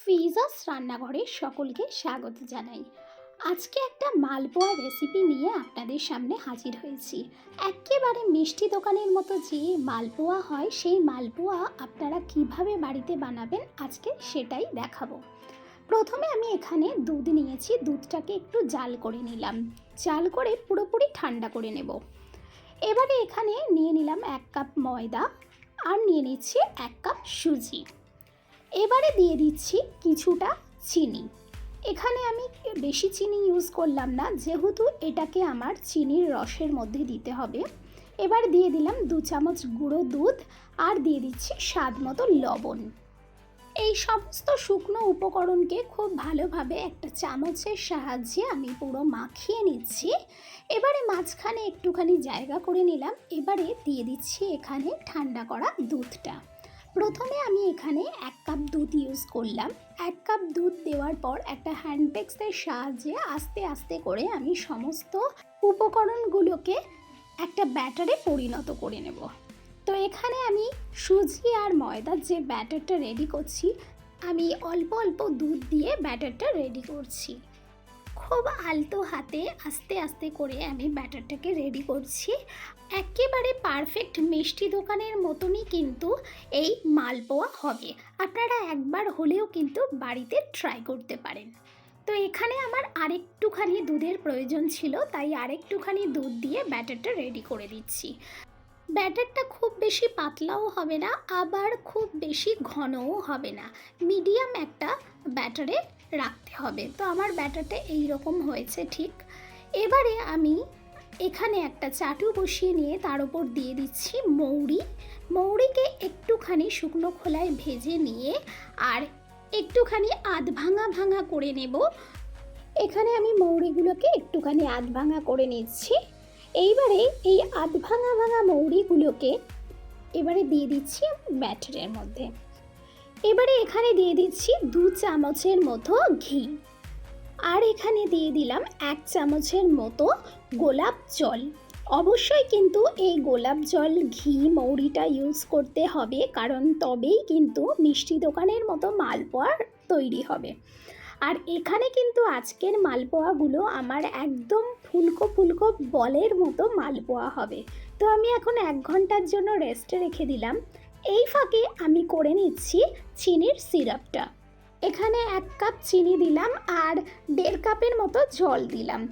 ফিজাস রান্নাঘরে সকলকে স্বাগত জানাই। আজকে একটা মালপোয়া রেসিপি নিয়ে আপনাদের সামনে হাজির হয়েছি। একেবারে মিষ্টি দোকানের মতো যে মালপোয়া হয়, সেই মালপোয়া আপনারা কীভাবে বাড়িতে বানাবেন আজকে সেটাই দেখাবো। প্রথমে আমি এখানে দুধ নিয়েছি, দুধটাকে একটু জাল করে নিলাম। জাল করে পুরোপুরি ঠান্ডা করে নেব। এবারে এখানে নিয়ে নিলাম এক কাপ ময়দা আর নিয়ে নিচ্ছি এক কাপ সুজি। এবারে দিয়ে দিচ্ছি কিছুটা চিনি। এখানে আমি বেশি চিনি ইউজ করলাম না, যেহেতু এটাকে আমার চিনির রসের মধ্যে দিতে হবে। এবার দিয়ে দিলাম দু চামচ গুঁড়ো দুধ আর দিয়ে দিচ্ছি স্বাদ মতো লবণ। এই সমস্ত শুকনো উপকরণকে খুব ভালোভাবে একটা চামচের সাহায্যে আমি পুরো মাখিয়ে নিচ্ছি। এবারে মাঝখানে একটুখানি জায়গা করে নিলাম। এবারে দিয়ে দিচ্ছি এখানে ঠান্ডা করা দুধটা। প্রথমে আমি এখানে এক কাপ দুধ ইউজ করলাম। এক কাপ দুধ দেওয়ার পর একটা হ্যান্ডব্যাগসের সাহায্যে আস্তে আস্তে করে আমি সমস্ত উপকরণগুলোকে একটা ব্যাটারে পরিণত করে নেব। তো এখানে আমি সুজি আর ময়দার যে ব্যাটারটা রেডি করছি, আমি অল্প অল্প দুধ দিয়ে ব্যাটারটা রেডি করছি। খুব আলতো হাতে আস্তে আস্তে করে আমি ব্যাটারটাকে রেডি করছি। একেবারে পারফেক্ট মিষ্টি দোকানের মতনই কিন্তু এই মালপোয়া হবে। আপনারা একবার হলেও কিন্তু বাড়িতে ট্রাই করতে পারেন। তো এখানে আমার আরেকটুখানি দুধের প্রয়োজন ছিল, তাই আরেকটুখানি দুধ দিয়ে ব্যাটারটা রেডি করে দিচ্ছি। ব্যাটারটা খুব বেশি পাতলাও হবে না, আবার খুব বেশি ঘনও হবে না। মিডিয়াম একটা ব্যাটারে রাখতে হবে। তো আমার ব্যাটারটা এই রকম হয়েছে ঠিক। এবারে আমি এখানে একটা চাটু বসিয়ে নিয়ে তার উপর দিয়ে দিচ্ছি মৌরি। মৌরিকে একটুখানি শুকনো খোলায় ভেজে নিয়ে আর একটুখানি আধ ভাঙা ভাঙা করে নেব। এখানে আমি মৌরিগুলোকে একটুখানি আধ ভাঙা করে নিচ্ছি। এইবারে এই আধ ভাঙা ভাঙা মৌরিগুলোকে এবারে দিয়ে দিচ্ছি ব্যাটারের মধ্যে। এবারে এখানে দিয়ে দিচ্ছি দু চামচের মতো ঘি। আর এখানে দিয়ে দিলাম এক চামচের মতো গোলাপ জল। অবশ্যই কিন্তু এই গোলাপ জল, ঘি, মৌরিটা ইউজ করতে হবে, কারণ তবেই কিন্তু মিষ্টি দোকানের মতো মালপোয়া তৈরি হবে। আর এখানে কিন্তু আজকের মালপোয়াগুলো আমার একদম ফুলকো ফুলকো বলের মতো মালপোয়া হবে। তো আমি এখন এক ঘণ্টার জন্য রেস্টে রেখে দিলাম। এই ফাঁকে আমি করে নিচ্ছি চিনির সিরাপটা। এখানে এক কাপ চিনি দিলাম আর দেড় কাপের মতো জল দিলাম।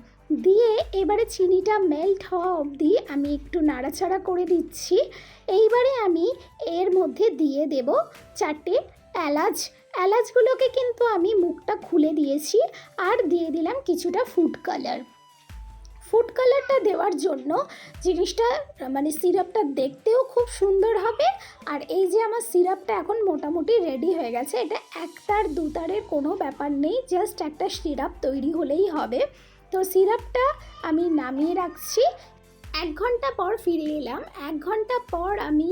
দিয়ে এবারে চিনিটা মেল্ট হওয়া অবধি আমি একটু নাড়াচাড়া করে দিচ্ছি। এইবারে আমি এর মধ্যে দিয়ে দেব চারটে এলাচ। এলাচগুলোকে কিন্তু আমি মুখটা খুলে দিয়েছি আর দিয়ে দিলাম কিছুটা ফুড কালার ফুড কালারটা দেওয়ার জন্য জিনিসটা মানে সিরাপটা দেখতেও খুব সুন্দর হবে। আর এই যে আমার সিরাপটা এখন মোটামুটি রেডি হয়ে গেছে, এটা একটার দুতারের কোনো ব্যাপার নেই জাস্ট একটা সিরাপ তৈরি হলেই হবে। তো সিরাপটা আমি নামিয়ে রাখছি এক ঘণ্টা পর ফিরে এলাম। এক ঘণ্টা পর আমি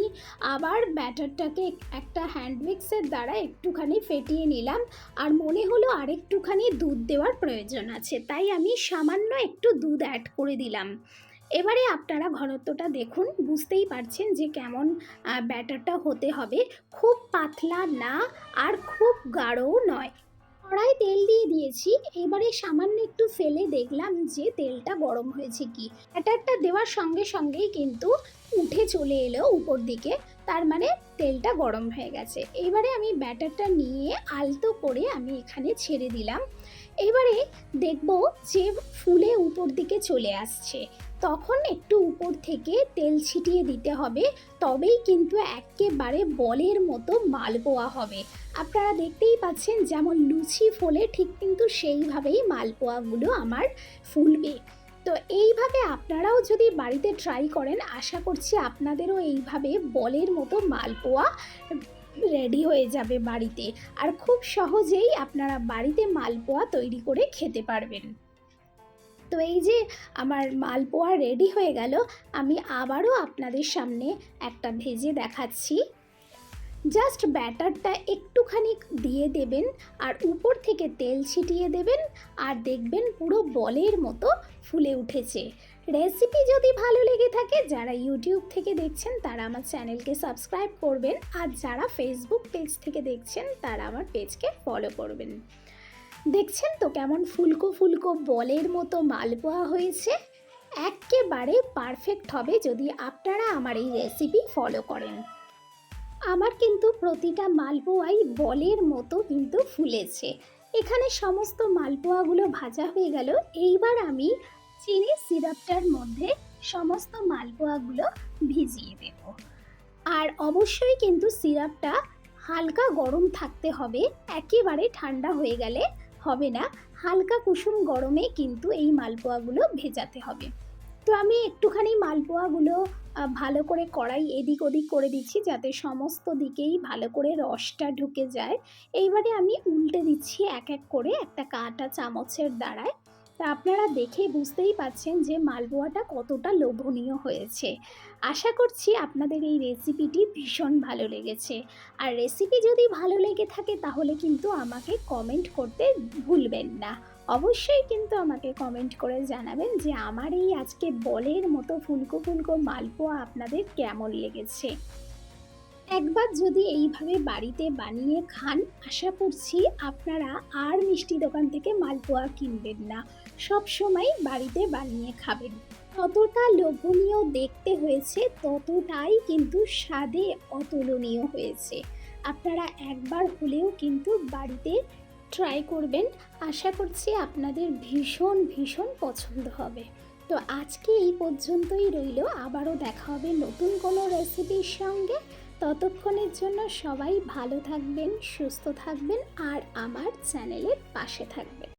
আবার ব্যাটারটাকে একটা হ্যান্ড মিক্সের দ্বারা একটুখানি ফেটিয়ে নিলাম আর মনে হলো আরেকটুখানি দুধ দেওয়ার প্রয়োজন আছে, তাই আমি সামান্য একটু দুধ অ্যাড করে দিলাম। এবারে আপনারা ঘনত্বটা দেখুন, বুঝতেই পারছেন যে কেমন ব্যাটারটা হতে হবে। খুব পাতলা না আর খুব গাঢ়ও নয়। কড়াই তেল দিয়ে দিয়েছি। এবারে সামান্য একটু ফেলে দেখলাম যে তেলটা গরম হয়েছে কি। ব্যাটারটা দেওয়ার সঙ্গে সঙ্গেই কিন্তু উঠে চলে এলো উপর দিকে। তার মানে তেলটা গরম হয়ে গেছে। এবারে আমি ব্যাটারটা নিয়ে আলতো করে আমি এখানে ছেড়ে দিলাম। এবারে দেখব যে ফুলে উপর দিকে চলে আসছে। তখন একটু উপর থেকে তেল ছিটিয়ে দিতে হবে, তবেই কিন্তু একেবারে বলের মতো মালপোয়া হবে। আপনারা দেখতেই পাচ্ছেন যেমন লুচি ফোলে ঠিক কিন্তু সেইভাবেই মালপোয়াগুলো আমার ফুলবে। তো এইভাবে আপনারাও যদি বাড়িতে ট্রাই করেন, আশা করছি আপনাদেরও এইভাবে বলের মতো মালপোয়া রেডি হয়ে যাবে বাড়িতে আর খুব সহজেই আপনারা বাড়িতে মালপোয়া তৈরি করে খেতে পারবেন। তো এই যে আমার মালপোয়া রেডি হয়ে গেল, আমি আবারও আপনাদের সামনে একটা ভেজে দেখাচ্ছি। জাস্ট ব্যাটারটা একটুখানি দিয়ে দেবেন আর উপর থেকে তেল ছিটিয়ে দেবেন আর দেখবেন পুরো বলের মতো ফুলে উঠেছে। রেসিপি যদি ভালো লেগে থাকে, যারা ইউটিউব থেকে দেখছেন, তারা আমার চ্যানেলকে সাবস্ক্রাইব করবেন। আর যারা ফেসবুক পেজ থেকে দেখছেন, তারা আমার পেজকে ফলো করবেন। দেখছেন তো কেমন ফুলকো ফুলকো বলের মতো মালপোয়া হয়েছে? একেবারে পারফেক্ট হবে যদি আপনারা আমার এই রেসিপি ফলো করেন। আমার কিন্তু প্রতিটা মালপোয়াই বলের মতো কিন্তু ফুলেছে। এখানে সমস্ত মালপোয়াগুলো ভাজা হয়ে গেল। এইবার আমি চিনি সিরাপটার মধ্যে সমস্ত মালপোয়াগুলো ভিজিয়ে দেব। আর অবশ্যই কিন্তু সিরাপটা হালকা গরম থাকতে হবে, একেবারে ঠান্ডা হয়ে গেলে হবে না। হালকা কুসুম গরমে কিন্তু এই মালপোয়াগুলো ভেজাতে হবে। তো আমি একটুখানি মালপোয়াগুলো ভালো করে কড়াই এদিক ওদিক করে দিচ্ছি যাতে সমস্ত দিকেই ভালো করে রসটা ঢুকে যায়। এইবারে আমি উল্টে দিচ্ছি এক এক করে একটা কাঁটা চামচের দ্বারায়। তা আপনারা দেখে বুঝতেই পাচ্ছেন যে মালপোয়াটা কতটা লোভনীয় হয়েছে। আশা করছি আপনাদের এই রেসিপিটি ভীষণ ভালো লেগেছে। আর রেসিপি যদি ভালো লেগে থাকে তাহলে কিন্তু আমাকে কমেন্ট করতে ভুলবেন না। অবশ্যই কিন্তু আমাকে কমেন্ট করে জানাবেন যে আমার এই আজকে বলের মতো ফুলকো ফুলকো মালপোয়া আপনাদের কেমন লেগেছে। একবার যদি এইভাবে বাড়িতে বানিয়ে খান, আশা করছি আপনারা আর মিষ্টি দোকান থেকে মালপোয়া কিনবেন না। সব সময় বাড়িতে বানিয়ে খাবেন। ততটা লোভনীয় দেখতে হয়েছে, ততটাই কিন্তু স্বাদে অতুলনীয় হয়েছে। আপনারা একবার হলেও কিন্তু বাড়িতে ট্রাই করবেন। আশা করছি আপনাদের ভীষণ ভীষণ পছন্দ হবে। তো আজকে এই পর্যন্তই রইল। আবারও দেখা হবে নতুন কোনো রেসিপির সঙ্গে। ততক্ষণের জন্য সবাই ভালো থাকবেন সুস্থ থাকবেন আর আমার চ্যানেলের পাশে থাকবেন।